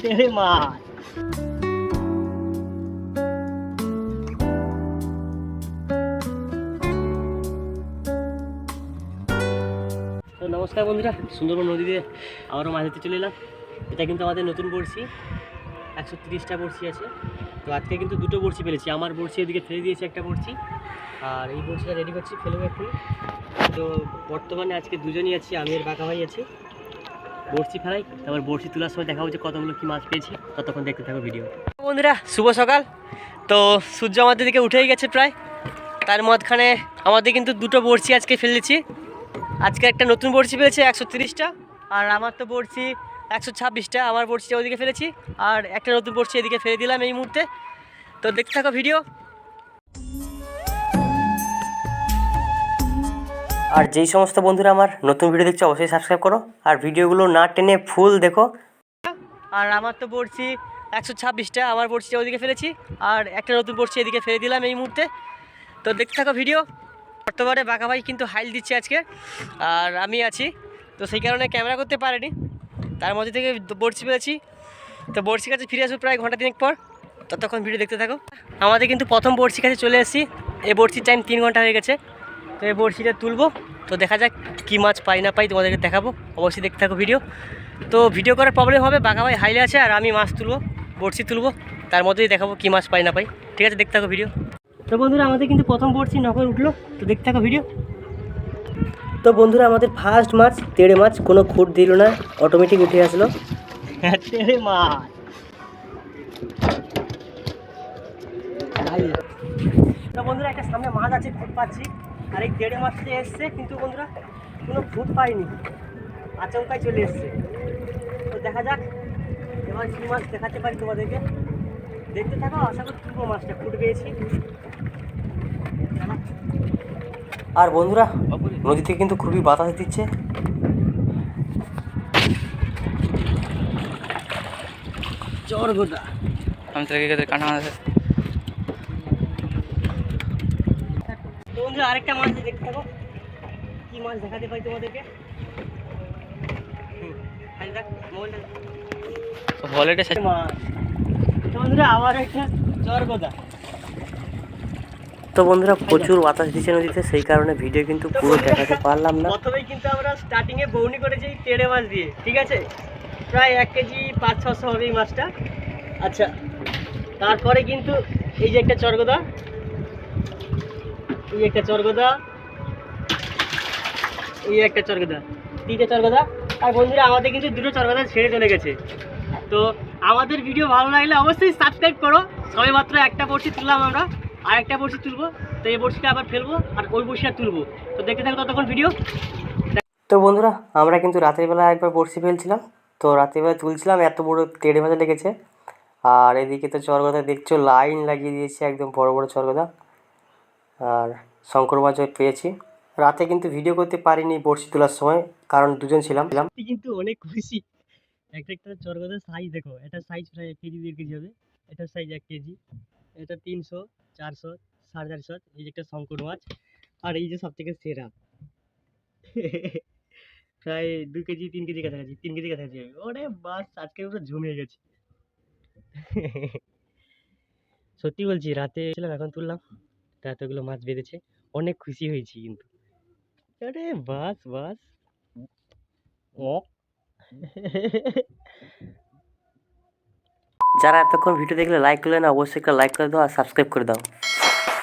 তেরে মাছ তো নমস্কার বন্ধুরা, সুন্দরবন নদীতে আবারও মাছ ধরতে চলে এলাম। এটা কিন্তু আমাদের নতুন বড়শি, একশো তিরিশটা বড়শি আছে। তো আজকে কিন্তু দুটো বড়শি ফেলেছি। আমার বড়শি এদিকে ফেলে দিয়েছে একটা বড়শি, আর এই বড়শিটা রেডি করছি, ফেলব এক্ষুনি। তো বর্তমানে আজকে দুজনই আছি, আমি আর বাঁকা ভাই আছি। বড়শি ফেলাই, তারপর বড়শি তোলার সময় দেখা হচ্ছে কতগুলো কি মাছ পেয়েছি, ততক্ষণ দেখতে থাকো ভিডিও বন্ধুরা, শুভ সকাল। তো সূর্য আমাদের দিকে উঠেই গেছে প্রায়। তার মধ্যখানে আমাদের কিন্তু দুটো বড়শি আজকে ফেলেছি। আজকে একটা নতুন বড়শি ফেলেছে একশো তিরিশটা, আর আমার তো বড়শি একশো ছাব্বিশটা, আমার বড়শিটা ওদিকে ফেলেছি, আর একটা নতুন বড়শি এদিকে ফেলে দিলাম এই মুহূর্তে। তো দেখতে থাকো ভিডিও আর যেই সমস্ত বন্ধুরা আমার নতুন ভিডিও দেখছ, অবশ্যই সাবস্ক্রাইব করো। আর ভিডিওগুলো না টেনে ফুল দেখো। আর আমার তো বড়শি একশো ছাব্বিশটা, আমার বড়শিটা ওদিকে ফেলেছি। আর একটা নতুন বড়শি এদিকে ফেলে দিলাম এই মুহূর্তে। তো দেখতে থাকো ভিডিও বর্তমানে বাঁকা ভাই কিন্তু হাইল দিচ্ছে আজকে। আর আমি আছি। তো সেই কারণে ক্যামেরা করতে পারিনি। তার মধ্যে থেকে বড়শি পেয়েছি তো বড়শি কাছে ফিরে আসব প্রায় ঘণ্টা তিনেক পর। ততক্ষণ ভিডিও দেখতে থাকো। আমাদের কিন্তু প্রথম বড়শি কাছে চলে এসেছি। এই বড়শির টাইম তিন ঘণ্টা হয়ে গেছে। তো এই বড়শিটা তুলবো। তো দেখা যাক কী মাছ পাই না পাই তোমাদেরকে দেখাবো। অবশ্যই দেখতে থাকো ভিডিও। তো ভিডিও করার প্রবলেম হবে বাঘা ভাই হাইলে আছে আর আমি মাছ তুলবো বড়শি তুলবো। তার মধ্যেই দেখাবো কী মাছ পাই না পাই। ঠিক আছে দেখতে থাকো ভিডিও। তো বন্ধুরা আমাদের কিন্তু প্রথম বড়শি নকল উঠল। তো দেখতে থাকো ভিডিও। তো বন্ধুরা আমাদের ফার্স্ট মাছ তেড়ে মাছ কোনো খুঁট দিল না অটোমেটিক উঠে আসলো। তেড়ে মাছ। তো বন্ধুরা একটা সামনে মাছ আছে খুঁট পাচ্ছি। আর এই তেড়ে মাছটা এসছে কিন্তু বন্ধুরা কোনো খুঁট পাইনি আচমকায় চলে এসছে। তো দেখা যাক এবার কি মাছ দেখাতে পারি তোমাদেরকে। দেখতে থাকো আশা করি তুলবো মাছটা ফুট পেয়েছি। আর বন্ধুরা নদীতে কিন্তু খুবই বাতাস দিচ্ছে। চর গোদা। আমি তো রেখে কাটা মাছ তো বন্ধুরা আরেকটা মাছ দেখতে থাকো কি মাছ দেখাতে পাই তোমাদেরকে? মাছ। বন্ধুরা আবার একটা তো বন্ধুরা প্রচুর বাতাস দিচ্ছে নদীতে সেই কারণে ভিডিও কিন্তু পুরো দেখাতে পারলাম না। প্রথমেই কিন্তু আমরা স্টার্টিং এ বৌনি করেছি তেড়ে মাছ দিয়ে ঠিক আছে? প্রায় এক কেজি পাঁচ ছশো হবে এই মাছটা। আচ্ছা তারপরে কিন্তু এই যে একটা চরগোদা এই একটা চরগোদা, এই একটা চরগোদা, তিনটে চরগোদা। আর বন্ধুরা, আমাদের কিন্তু দুটো চরগোদা ছেড়ে চলে গেছে। তো আমাদের ভিডিও ভালো লাগলে অবশ্যই সাবস্ক্রাইব করো। সবে মাত্র একটা বড়শি তুললাম আমরা, আর একটা বড়শি তুলবো। তো এই বড়শিটা আবার ফেলব, আর ওই বড়শিটা তুলবো। তো দেখতে থাকো ততক্ষণ ভিডিও তো বন্ধুরা, আমরা কিন্তু রাতের বেলা একবার বড়শি ফেলছিলাম। তো রাতের বেলা তুলছিলাম, এত বড় তেড়ে মাঝে লেগেছে। আর এদিকে তো চরগদা দেখছ, লাইন লাগিয়ে দিয়েছে একদম বড় বড় চরগদা। আর শঙ্কর মাছও পেয়েছি। রাতে কিন্তু ভিডিও করতে পারিনি বড়শি তোলার সময়, কারণ দুজন ছিলাম। কিন্তু অনেক খুশি। একটা একটা চরগদের সাইজ দেখো, এটা সাইজ প্রায় এক কেজি, দেড় কেজি হবে। এটার সাইজ এক কেজি। এটা তিনশো, চারশো, সাড়ে চারশো, এই যে একটা শঙ্কর মাছ। আর এই যে সব থেকে সেরা। প্রায় দু কেজি, তিন কেজি কাছাকাছি, তিন কেজি কাছাকাছি ওরে বাস আজকে পুরো জমে গেছে। সত্যি বলছি, রাতে ছিলাম, এখন তুললাম। তা এতগুলো মাছ বেঁধেছে। অনেক খুশি হয়েছি কিন্তু। আরে বাস বাস। ও যারা এতক্ষণ ভিডিও দেখলে লাইক করলে না অবশ্যই একটা লাইক করে দাও আর সাবস্ক্রাইব করে দাও।